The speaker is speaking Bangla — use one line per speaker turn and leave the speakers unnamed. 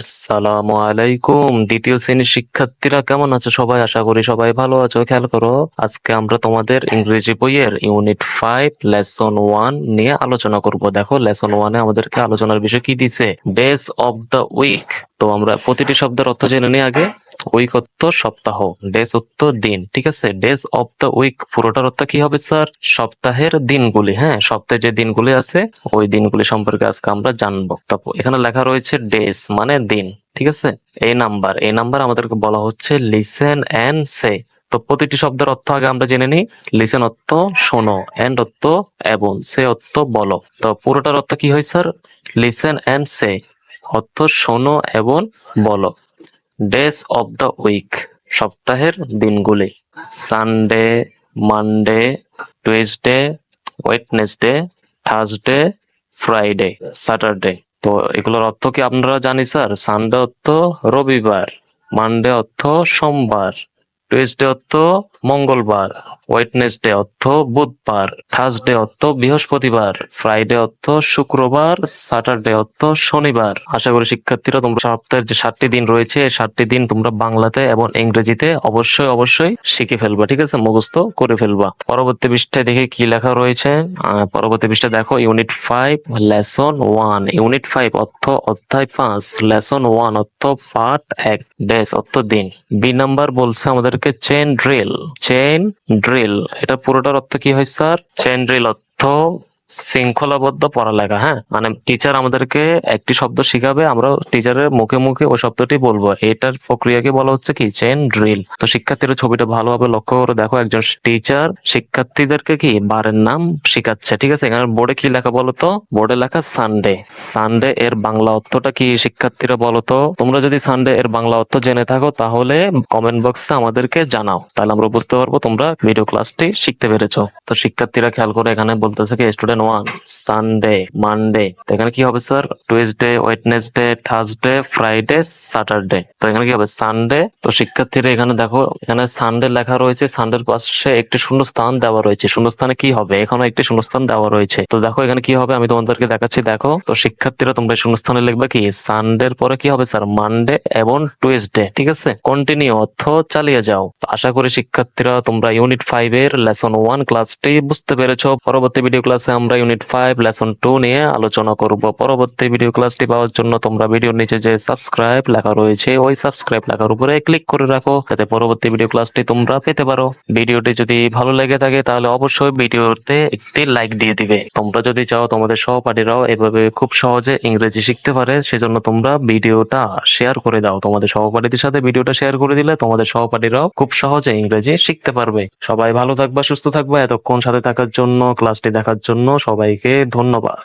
আসসালামু আলাইকুম। দ্বিতীয় শ্রেণির শিক্ষার্থীরা কেমন আছো? সবাই আশা করি সবাই ভালো আছো। খেয়াল করো, আজকে আমরা তোমাদের ইংরেজি বইয়ের ইউনিট ফাইভ, লেসন ওয়ান নিয়ে আলোচনা করব। দেখো, লেসন ওয়ানে আমাদেরকে আলোচনার বিষয় কি দিছে? ডেজ অফ দ্য উইক তো আমরা প্রতিটি শব্দের অর্থ জেনে নিই আগে। উইক অর্থ সপ্তাহ ডেজ অর্থ দিন, ঠিক আছে? ডেজ অফ দ্য উইক পুরোটার অর্থ কি হবে স্যার সপ্তাহের দিনগুলি হ্যাঁ? সপ্তাহে যে দিনগুলি আছে, ওই দিনগুলি সম্পর্কে আজকে আমরা জানব। এখানে লেখা রয়েছে ডেজ মানে দিন, ঠিক আছে? এই নাম্বার এই নাম্বার আমাদেরকে বলা হচ্ছে লিসেন অ্যান্ড সে তো প্রতিটি শব্দের অর্থ আগে আমরা জেনে নিই। লিসেন অর্থ শোনো অ্যান্ড অর্থ এবং সে অর্থ বলো। তো পুরোটার অর্থ কি হয় স্যার লিসেন অ্যান্ড সে অর্থ শোনো এবং বলো। ডেজ অফ দ্য উইক সপ্তাহের দিনগুলি। Sunday Monday Tuesday Wednesday Thursday Friday Saturday তো এগুলোর অর্থ কি আপনারা জানি, স্যার? সানডে অর্থ রবিবার মানডে অর্থ সোমবার। টুয়েসডে অর্থ মঙ্গলবার ওয়েটনেসডে অর্থ বুধবার থার্সডে অর্থ বৃহস্পতিবার ফ্রাইডে অর্থ শুক্রবার স্যাটারডে অর্থ শনিবার। আশা করি শিক্ষার্থীরা তোমরা সপ্তাহের যে সাতটি দিন রয়েছে, এই সাতটি দিন তোমরা বাংলাতে এবং ইংরেজিতে অবশ্যই অবশ্যই শিখে ফেলবা, ঠিক আছে? মুখস্থ করে ফেলবা। পরবর্তী পৃষ্ঠায় দেখে কি লেখা রয়েছে। পরবর্তী পৃষ্ঠা দেখো unit five lesson one unit five অর্থ অধ্যায় পাঁচ লেসন ওয়ান অর্থ পার্ট এক ডেস অর্থ দিন। বি নাম্বার বলছে আমাদেরকে চেন ড্রিল চেন ড্রিল এটা পুরোটার অর্থ কি হয় স্যার চেন ড্রিল অর্থ শৃঙ্খলাবদ্ধ পড়ালেখা হ্যাঁ? মানে টিচার আমাদেরকে একটি শব্দ শিখাবে, আমরা টিচারের মুখে মুখে ওই শব্দটি বলব। এটার প্রক্রিয়াকে বলা হচ্ছে কি? চেন ড্রিল তো শিক্ষার্থীরা ছবিটা ভালোভাবে লক্ষ্য করে দেখো, একজন টিচার শিক্ষার্থীদেরকে কি বারের নাম শিখাচ্ছে, ঠিক আছে? এখানে বোর্ডে কি লেখা বলো তো বোর্ডে লেখা সানডে সানডে এর বাংলা অর্থটা কি শিক্ষার্থীরা বলো তো তোমরা যদি সানডে এর বাংলা অর্থ জেনে থাকো, তাহলে কমেন্ট বক্সে আমাদেরকে জানাও। তাহলে আমরা বুঝতে পারব তোমরা ভিডিও ক্লাসটি শিখতে পেরেছ। তো শিক্ষার্থীরা খেয়াল করে এখানে বলতেছে কি স্টুডেন্ট ওয়ান সানডে মানডে তো এখানে কি হবে sir Tuesday Wednesday Thursday Friday Saturday তো এখানে কি হবে সানডে তো শিক্ষার্থীরা এখানে দেখো, এখানে সানডে লেখা রয়েছে। সানডের পাশে একটি শূন্য স্থান দেওয়া রয়েছে। শূন্যস্থানে কি হবে? এখানে একটি শূন্যস্থান দেওয়া রয়েছে। তো দেখো এখানে কি হবে, আমি তোমাদেরকে দেখাচ্ছি, দেখো। তো শিক্ষার্থীরা তোমরা এই শূন্যস্থানে লিখবে কি? সানডের পরে কি হবে স্যার মানডে এবং টুয়েসডে ঠিক আছে? কন্টিনিউ অর্থ চালিয়ে যাও। আশা করি শিক্ষার্থীরা তোমরা ইউনিট ফাইভ এর লেসন ওয়ান ক্লাসটি বুঝতে পেরেছ। পরবর্তী ভিডিও ক্লাসে আমরা ইউনিট ফাইভ লেসন টু নিয়ে আলোচনা করব। পরবর্তী ভিডিও ক্লাসটি পাওয়ার জন্য তোমরা ভিডিওর নিচে যে সাবস্ক্রাইব লেখা রয়েছে, ওই সাবস্ক্রাইব লেখার উপরে ক্লিক করে রাখো, যাতে পরবর্তী ভিডিও ক্লাসটি তোমরা পেতে পারো। ভিডিওটি যদি ভালো লেগে থাকে, তাহলে অবশ্যই ভিডিওতে একটি লাইক দিয়ে দিবে। তোমরা যদি চাও তোমাদের সহপাঠীরাও এভাবে খুব সহজে ইংরেজি শিখতে পারে, সেজন্য তোমরা ভিডিওটা শেয়ার করে দাও। তোমাদের সহপাঠীদের সাথে ভিডিওটা শেয়ার করে দিলে তোমাদের সহপাঠীরাও খুব সহজে ইংরেজি শিখতে পারবে। সবাই ভালো থাকবা, সুস্থ থাকবা। এতক্ষণ সাথে থাকার জন্য ক্লাসটি দেখার জন্য সবাইকে ধন্যবাদ।